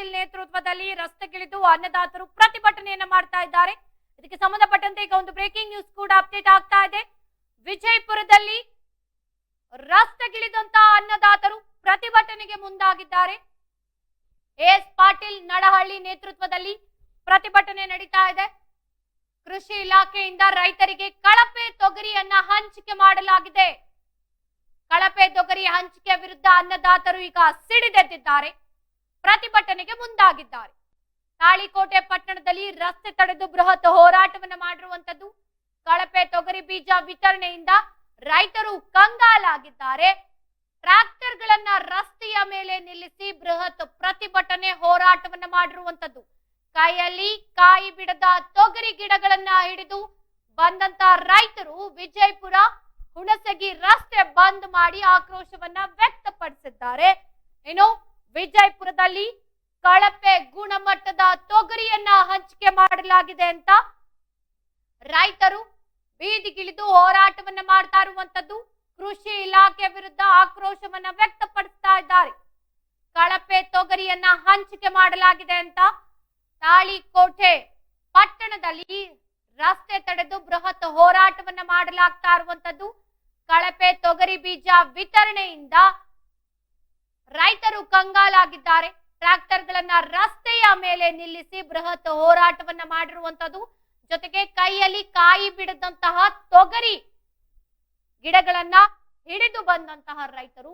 ಪಾಟೀಲ್ ನೇತೃತ್ವದಲ್ಲಿ ರಸ್ತೆಗಿಳಿದು ಅನ್ನದಾತರು ಪ್ರತಿಭಟನೆಯನ್ನ ಮಾಡ್ತಾ ಇದ್ದಾರೆ. ಇದಕ್ಕೆ ಸಂಬಂಧಪಟ್ಟಂತೆ ಈಗ ಒಂದು ಬ್ರೇಕಿಂಗ್ ನ್ಯೂಸ್ ಕೂಡ ಅಪ್ಡೇಟ್ ಆಗ್ತಾ ಇದೆ. ವಿಜಯಪುರದಲ್ಲಿ ರಸ್ತೆಗಿಳಿದಂತಹ ಅನ್ನದಾತರು ಪ್ರತಿಭಟನೆಗೆ ಮುಂದಾಗಿದ್ದಾರೆ. ಎಸ್ ಪಾಟೀಲ್ ನಡಹಳ್ಳಿ ನೇತೃತ್ವದಲ್ಲಿ ಪ್ರತಿಭಟನೆ ನಡೀತಾ ಇದೆ. ಕೃಷಿ ಇಲಾಖೆಯಿಂದ ರೈತರಿಗೆ ಕಳಪೆ ತೊಗರಿಯನ್ನ ಹಂಚಿಕೆ ಮಾಡಲಾಗಿದೆ. ಕಳಪೆ ತೊಗರಿ ಹಂಚಿಕೆ ವಿರುದ್ಧ ಅನ್ನದಾತರು ಈಗ ಸಿಡಿದೆದ್ದಿದ್ದಾರೆ. ಪ್ರತಿಭಟನೆಗೆ ಮುಂದಾಗಿದ್ದಾರೆ. ತಾಳಿಕೋಟೆ ಪಟ್ಟಣದಲ್ಲಿ ರಸ್ತೆ ತಡೆದು ಬೃಹತ್ ಹೋರಾಟವನ್ನು ಮಾಡಿರುವಂತದ್ದು ಕಳಪೆ ತೊಗರಿ ಬೀಜ ವಿತರಣೆಯಿಂದ ರೈತರು ಕಂಗಾಲಾಗಿದ್ದಾರೆ. ಟ್ರಾಕ್ಟರ್ಗಳನ್ನ ರಸ್ತೆಯ ಮೇಲೆ ನಿಲ್ಲಿಸಿ ಬೃಹತ್ ಪ್ರತಿಭಟನೆ ಹೋರಾಟವನ್ನ ಮಾಡಿರುವಂತದ್ದು ಕೈಯಲ್ಲಿ ಕಾಯಿ ಬಿಡದ ತೊಗರಿ ಗಿಡಗಳನ್ನ ಹಿಡಿದು ಬಂದಂತ ರೈತರು ವಿಜಯಪುರ ಹುಣಸಗಿ ರಸ್ತೆ ಬಂದ್ ಮಾಡಿ ಆಕ್ರೋಶವನ್ನ ವ್ಯಕ್ತಪಡಿಸಿದ್ದಾರೆ. ಏನು ವಿಜಯಪುರದಲ್ಲಿ ಕಳಪೆ ಗುಣಮಟ್ಟದ ತೊಗರಿಯನ್ನ ಹಂಚಿಕೆ ಮಾಡಲಾಗಿದೆ ಅಂತ ರೈತರು ಬೀದಿಗಿಳಿದು ಹೋರಾಟವನ್ನ ಮಾಡ್ತಾ ಇರುವಂತದ್ದು ಕೃಷಿ ಇಲಾಖೆ ವಿರುದ್ಧ ಆಕ್ರೋಶವನ್ನ ವ್ಯಕ್ತಪಡಿಸ್ತಾ ಇದ್ದಾರೆ. ಕಳಪೆ ತೊಗರಿಯನ್ನ ಹಂಚಿಕೆ ಮಾಡಲಾಗಿದೆ ಅಂತ ತಾಳಿಕೋಟೆ ಪಟ್ಟಣದಲ್ಲಿ ರಸ್ತೆ ತಡೆದು ಬೃಹತ್ ಹೋರಾಟವನ್ನ ಮಾಡಲಾಗ್ತಾ ಇರುವಂತದ್ದು ಕಳಪೆ ತೊಗರಿ ಬೀಜ ವಿತರಣೆಯಿಂದ ರೈತರು ಕಂಗಾಲಾಗಿದ್ದಾರೆ. ಟ್ರಾಕ್ಟರ್ಗಳನ್ನ ರಸ್ತೆಯ ಮೇಲೆ ನಿಲ್ಲಿಸಿ ಬೃಹತ್ ಹೋರಾಟವನ್ನ ಮಾಡಿರುವಂತದ್ದು ಜೊತೆಗೆ ಕೈಯಲ್ಲಿ ಕಾಯಿ ಬಿಡದಂತಹ ತೊಗರಿ ಗಿಡಗಳನ್ನ ಹಿಡಿದು ಬಂದಂತಹ ರೈತರು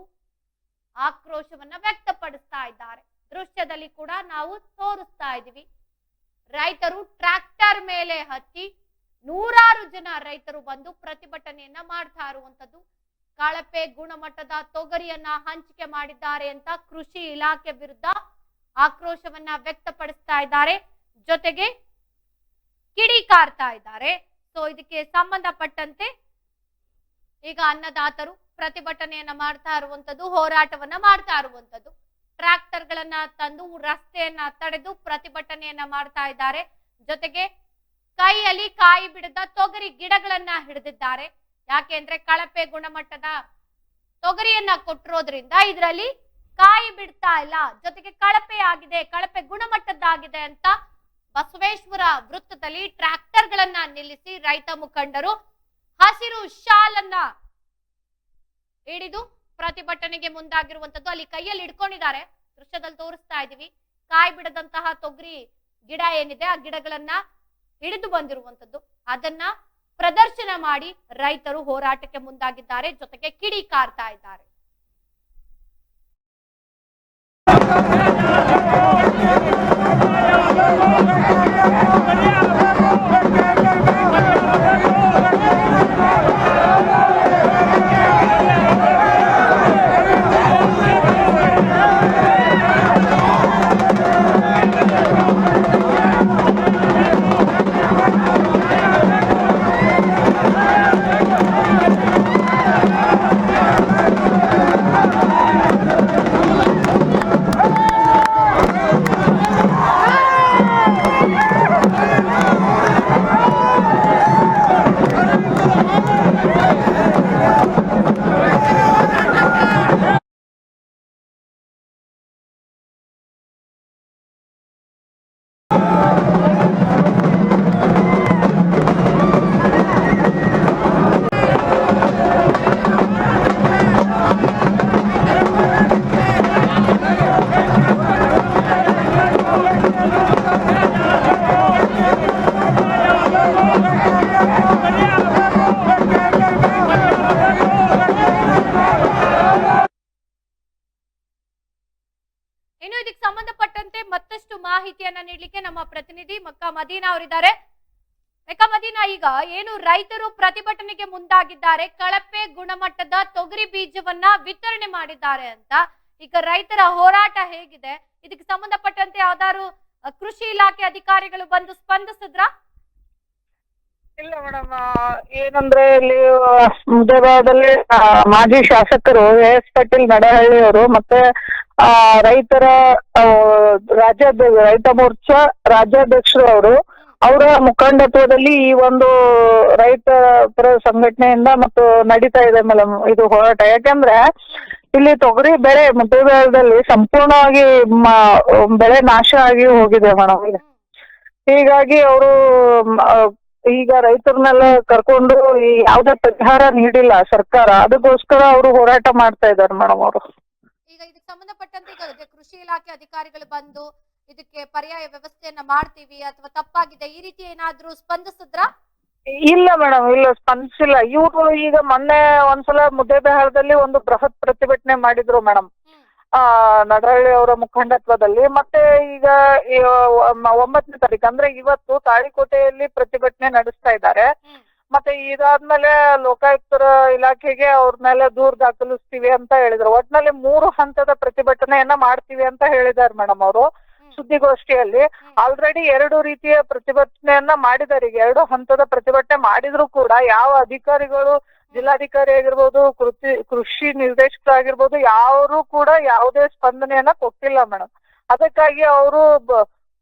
ಆಕ್ರೋಶವನ್ನ ವ್ಯಕ್ತಪಡಿಸ್ತಾ ಇದ್ದಾರೆ. ದೃಶ್ಯದಲ್ಲಿ ಕೂಡ ನಾವು ತೋರಿಸ್ತಾ ಇದೀವಿ ರೈತರು ಟ್ರ್ಯಾಕ್ಟರ್ ಮೇಲೆ ಹತ್ತಿ ನೂರಾರು ಜನ ರೈತರು ಬಂದು ಪ್ರತಿಭಟನೆಯನ್ನ ಮಾಡ್ತಾ ಇರುವಂತದ್ದು ಕಳಪೆ ಗುಣಮಟ್ಟದ ತೊಗರಿಯನ್ನ ಹಂಚಿಕೆ ಮಾಡಿದ್ದಾರೆ ಅಂತ ಕೃಷಿ ಇಲಾಖೆ ವಿರುದ್ಧ ಆಕ್ರೋಶವನ್ನ ವ್ಯಕ್ತಪಡಿಸ್ತಾ ಇದ್ದಾರೆ. ಜೊತೆಗೆ ಕಿಡಿಕಾರ್ತಾ ಇದ್ದಾರೆ. ಸೊ ಇದಕ್ಕೆ ಸಂಬಂಧಪಟ್ಟಂತೆ ಈಗ ಅನ್ನದಾತರು ಪ್ರತಿಭಟನೆಯನ್ನ ಮಾಡ್ತಾ ಇರುವಂತದ್ದು, ಹೋರಾಟವನ್ನ ಮಾಡ್ತಾ ಇರುವಂತದ್ದು. ಟ್ರ್ಯಾಕ್ಟರ್ ಗಳನ್ನ ತಂದು ರಸ್ತೆಯನ್ನ ತಡೆದು ಪ್ರತಿಭಟನೆಯನ್ನ ಮಾಡ್ತಾ ಇದ್ದಾರೆ. ಜೊತೆಗೆ ಕೈಯಲ್ಲಿ ಕಾಯಿ ಬಿಡದ ತೊಗರಿ ಗಿಡಗಳನ್ನ ಹಿಡಿದಿದ್ದಾರೆ. ಯಾಕೆಂದ್ರೆ ಕಳಪೆ ಗುಣಮಟ್ಟದ ತೊಗರಿಯನ್ನ ಕೊಟ್ಟಿರೋದ್ರಿಂದ ಇದರಲ್ಲಿ ಕಾಯಿ ಬಿಡ್ತಾ ಇಲ್ಲ. ಜೊತೆಗೆ ಕಳಪೆ ಆಗಿದೆ, ಕಳಪೆ ಗುಣಮಟ್ಟದ್ದಾಗಿದೆ ಅಂತ ಬಸವೇಶ್ವರ ವೃತ್ತದಲ್ಲಿ ಟ್ರ್ಯಾಕ್ಟರ್ ಗಳನ್ನ ನಿಲ್ಲಿಸಿ ರೈತ ಮುಖಂಡರು ಹಸಿರು ಶಾಲನ್ನ ಹಿಡಿದು ಪ್ರತಿಭಟನೆಗೆ ಮುಂದಾಗಿರುವಂತದ್ದು ಅಲ್ಲಿ ಕೈಯಲ್ಲಿ ಹಿಡ್ಕೊಂಡಿದ್ದಾರೆ. ದೃಶ್ಯದಲ್ಲಿ ತೋರಿಸ್ತಾ ಇದೀವಿ ಕಾಯಿ ಬಿಡದಂತಹ ತೊಗರಿ ಗಿಡ ಏನಿದೆ, ಆ ಗಿಡಗಳನ್ನ ಹಿಡಿದು ಬಂದಿರುವಂತದ್ದು ಅದನ್ನ ಪ್ರದರ್ಶನ ಮಾಡಿ ರೈತರು ಹೋರಾಟಕ್ಕೆ ಮುಂದಾಗಿದ್ದಾರೆ. ಜೊತೆಗೆ ಕಿಡಿ ಕಾರ್ತಾ ಇದ್ದಾರೆ. ಇನ್ನು ಇದಕ್ಕೆ ಸಂಬಂಧಪಟ್ಟಂತೆ ಮತ್ತಷ್ಟು ಮಾಹಿತಿಯನ್ನ ನೀಡಲಿಕ್ಕೆ ನಮ್ಮ ಪ್ರತಿನಿಧಿ ಮಕ್ಕಾ ಮದೀನಾ ಅವರಿದ್ದಾರೆ. ಮೆಕ್ಕಾ ಮದೀನಾ, ಈಗ ಏನು ರೈತರು ಪ್ರತಿಭಟನೆಗೆ ಮುಂದಾಗಿದ್ದಾರೆ, ಕಳಪೆ ಗುಣಮಟ್ಟದ ತೊಗರಿ ಬೀಜವನ್ನ ವಿತರಣೆ ಮಾಡಿದ್ದಾರೆ ಅಂತ. ಈಗ ರೈತರ ಹೋರಾಟ ಹೇಗಿದೆ, ಇದಕ್ಕೆ ಸಂಬಂಧಪಟ್ಟಂತೆ ಯಾವ್ದಾದ್ರು ಕೃಷಿ ಇಲಾಖೆ ಅಧಿಕಾರಿಗಳು ಬಂದು ಸ್ಪಂದಿಸಿದ್ರ? ಇಲ್ಲ ಮೇಡಮ್ ಏನಂದ್ರೆ ಇಲ್ಲಿ ಮಾಜಿ ಶಾಸಕರು ಎಸ್ ಪಾಟೀಲ್ ಅವರು ಮತ್ತೆ ಆ, ರೈತರ ರಾಜ್ಯಾಧ್ಯ ರೈತ ಮೋರ್ಚಾ ರಾಜ್ಯಾಧ್ಯಕ್ಷರು ಅವರು ಅವರ ಮುಖಂಡತ್ವದಲ್ಲಿ ಈ ಒಂದು ರೈತ ಪರ ಸಂಘಟನೆಯಿಂದ ಮತ್ತು ನಡೀತಾ ಇದೆ ಮೇಡಮ್ ಇದು ಹೋರಾಟ. ಯಾಕಂದ್ರೆ ಇಲ್ಲಿ ತೊಗರಿ ಬೆಳೆ ಮುದ್ದೇಬೇಳದಲ್ಲಿ ಸಂಪೂರ್ಣವಾಗಿ ಬೆಳೆ ನಾಶ ಆಗಿ ಹೋಗಿದೆ ಮೇಡಮ್ ಹೀಗಾಗಿ ಅವರು ಈಗ ರೈತರನ್ನೆಲ್ಲ ಕರ್ಕೊಂಡು ಯಾವುದೇ ಪರಿಹಾರ ನೀಡಿಲ್ಲ ಸರ್ಕಾರ. ಅದಕ್ಕೋಸ್ಕರ ಅವರು ಹೋರಾಟ ಮಾಡ್ತಾ ಇದ್ದಾರೆ ಮೇಡಮ್ ಅವರು. ಸಂಬಂಧಪಟ್ಟಂತೆ ಈಗ ಕೃಷಿ ಇಲಾಖೆ ಅಧಿಕಾರಿಗಳು ಬಂದು ಇದಕ್ಕೆ ಪರ್ಯಾಯ ವ್ಯವಸ್ಥೆಯನ್ನ ಮಾಡ್ತೀವಿ ಅಥವಾ ತಪ್ಪಾಗಿದೆ ಈ ರೀತಿ ಏನಾದ್ರೂ ಸ್ಪಂದಿಸಿದ್ರ? ಇಲ್ಲ ಮೇಡಮ್ ಇಲ್ಲ ಸ್ಪಂದಿಸಿಲ್ಲ. ಇವರು ಈಗ ಮೊನ್ನೆ ಒಂದ್ಸಲ ಮುದ್ದೇಬಿಹಾರದಲ್ಲಿ ಒಂದು ಬೃಹತ್ ಪ್ರತಿಭಟನೆ ಮಾಡಿದ್ರು ಮೇಡಮ್ ಆ ನಡಹಳ್ಳಿ ಅವರ ಮುಖಂಡತ್ವದಲ್ಲಿ. ಮತ್ತೆ ಈಗ ಒಂಬತ್ತನೇ ತಾರೀಕು ಅಂದ್ರೆ ಇವತ್ತು ತಾಳಿಕೋಟೆಯಲ್ಲಿ ಪ್ರತಿಭಟನೆ ನಡೆಸ್ತಾ ಇದ್ದಾರೆ. ಮತ್ತೆ ಇದಾದ್ಮೇಲೆ ಲೋಕಾಯುಕ್ತರ ಇಲಾಖೆಗೆ ಅವ್ರ ಮೇಲೆ ದೂರ್ ದಾಖಲಿಸ್ತೀವಿ ಅಂತ ಹೇಳಿದ್ರು. ಒಟ್ನಲ್ಲಿ ಮೂರು ಹಂತದ ಪ್ರತಿಭಟನೆಯನ್ನ ಮಾಡ್ತೀವಿ ಅಂತ ಹೇಳಿದ್ದಾರೆ ಮೇಡಮ್ ಅವರು ಸುದ್ದಿಗೋಷ್ಠಿಯಲ್ಲಿ. ಆಲ್ರೆಡಿ ಎರಡು ರೀತಿಯ ಪ್ರತಿಭಟನೆಯನ್ನ ಮಾಡಿದ್ದಾರೆ ಈಗ ಎರಡು ಹಂತದ ಪ್ರತಿಭಟನೆ ಮಾಡಿದ್ರು ಕೂಡ ಯಾವ ಅಧಿಕಾರಿಗಳು ಜಿಲ್ಲಾಧಿಕಾರಿ ಆಗಿರ್ಬೋದು ಕೃಷಿ ಕೃಷಿ ನಿರ್ದೇಶಕರಾಗಿರ್ಬೋದು ಯಾರು ಕೂಡ ಯಾವುದೇ ಸ್ಪಂದನೆಯನ್ನ ಕೊಟ್ಟಿಲ್ಲ ಮೇಡಮ್. ಅದಕ್ಕಾಗಿ ಅವರು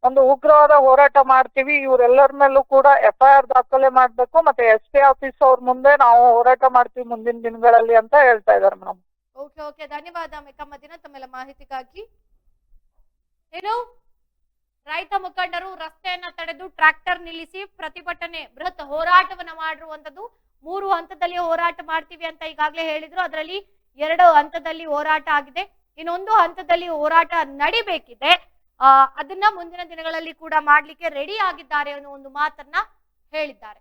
ಒಂದು ಉಗ್ರವಾದ ಹೋರಾಟ ಮಾಡ್ತೀವಿ. ಇವರೆಲ್ಲರ ಮೇಲೂ ಕೂಡ ಎಫ್ ಐ ಆರ್ ದಾಖಲೆ ಮಾಡ್ಬೇಕು. ಮತ್ತೆ ಎಸ್ ಪಿ ಆಫೀಸ್ ಅವ್ರ ಮುಂದೆ ನಾವು ಹೋರಾಟ ಮಾಡ್ತೀವಿ ಮುಂದಿನ ದಿನಗಳಲ್ಲಿ ಅಂತ ಹೇಳ್ತಾ ಇದಾರೆ ಮೇಡಮ್. Okay okay. ಧನ್ಯವಾದ ದಿನ. ತಮ್ಮೆಲ್ಲ ಮಾಹಿತಿಗಾಗಿ. ಏನು? ರೈತ ಮುಖಂಡರು ರಸ್ತೆಯನ್ನ ತಡೆದು ಟ್ರ್ಯಾಕ್ಟರ್ ನಿಲ್ಲಿಸಿ ಪ್ರತಿಭಟನೆ, ಬೃಹತ್ ಹೋರಾಟವನ್ನ ಮಾಡಿರುವಂತದ್ದು ಮೂರು ಹಂತದಲ್ಲಿ ಹೋರಾಟ ಮಾಡ್ತೀವಿ ಅಂತ ಈಗಾಗಲೇ ಹೇಳಿದ್ರು. ಅದರಲ್ಲಿ ಎರಡು ಹಂತದಲ್ಲಿ ಹೋರಾಟ ಆಗಿದೆ. ಇನ್ನೊಂದು ಹಂತದಲ್ಲಿ ಹೋರಾಟ ನಡಿಬೇಕಿದೆ. ಅದನ್ನ ಮುಂದಿನ ದಿನಗಳಲ್ಲಿ ಕೂಡ ಮಾಡ್ಲಿಕ್ಕೆ ರೆಡಿ ಆಗಿದ್ದಾರೆ ಅನ್ನೋ ಒಂದು ಮಾತನ್ನ ಹೇಳಿದ್ದಾರೆ.